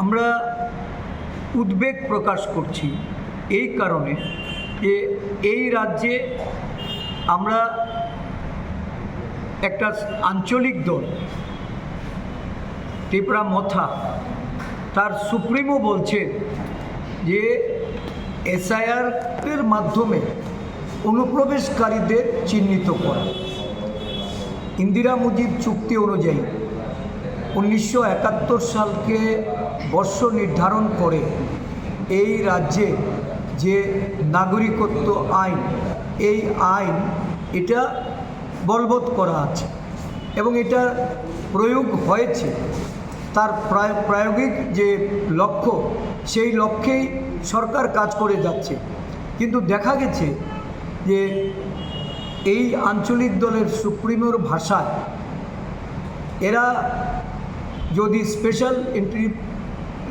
আমরা উদ্বেগ প্রকাশ করছি এই কারণে যে এই রাজ্যে আমরা একটা আঞ্চলিক দল, ত্রিপুরা মথা, তার সুপ্রিমো বলছে যে এসআইআরের মাধ্যমে অনুপ্রবেশকারীদের চিহ্নিত করা। ইন্দিরা মুজিব চুক্তি অনুযায়ী উনিশশো একাত্তর সালকে বর্ষ নির্ধারণ করে এই রাজ্যে যে নাগরিকত্ব আইন, এই আইন এটা বলবৎ করা আছে এবং এটা প্রয়োগ হয়েছে। তার প্রায়, প্রায়োগিক যে লক্ষ্য, সেই লক্ষ্যেই সরকার কাজ করে যাচ্ছে। কিন্তু দেখা গেছে যে এই আঞ্চলিক দলের সুপ্রিমোর ভাষায় এরা যদি স্পেশাল এন্ট্রি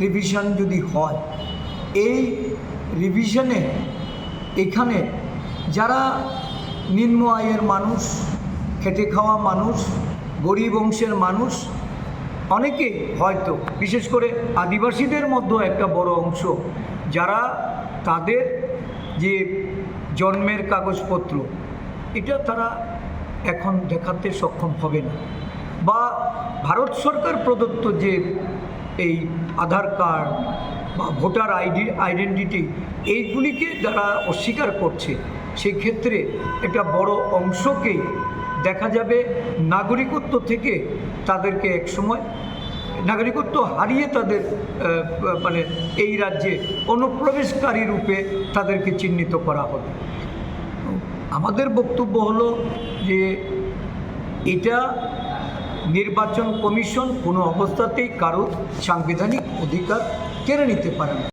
রিভিশন যদি হয়, এই রিভিশনে এখানে যারা নিম্ন আয়ের মানুষ, খেটে খাওয়া মানুষ, গরিব অংশের মানুষ, অনেকে হয়তো, বিশেষ করে আদিবাসীদের মধ্যে একটা বড় অংশ, যারা তাদের যে জন্মের কাগজপত্র এটা তারা এখন দেখাতে সক্ষম হবে না। বা ভারত সরকার প্রদত্ত যে এই আধার কার্ড বা ভোটার আইডি, আইডেন্টিটি, এইগুলিকে যারা অস্বীকার করছে সেই ক্ষেত্রে একটা বড় অংশকেই দেখা যাবে নাগরিকত্ব থেকে তাদেরকে একসময় নাগরিকত্ব হারিয়ে তাদের মানে এই রাজ্যে অনুপ্রবেশকারী রূপে তাদেরকে চিহ্নিত করা হবে। আমাদের বক্তব্য হলো যে এটা নির্বাচন কমিশন কোনো অবস্থাতেই কারও সাংবিধানিক অধিকার কেড়ে নিতে পারে না।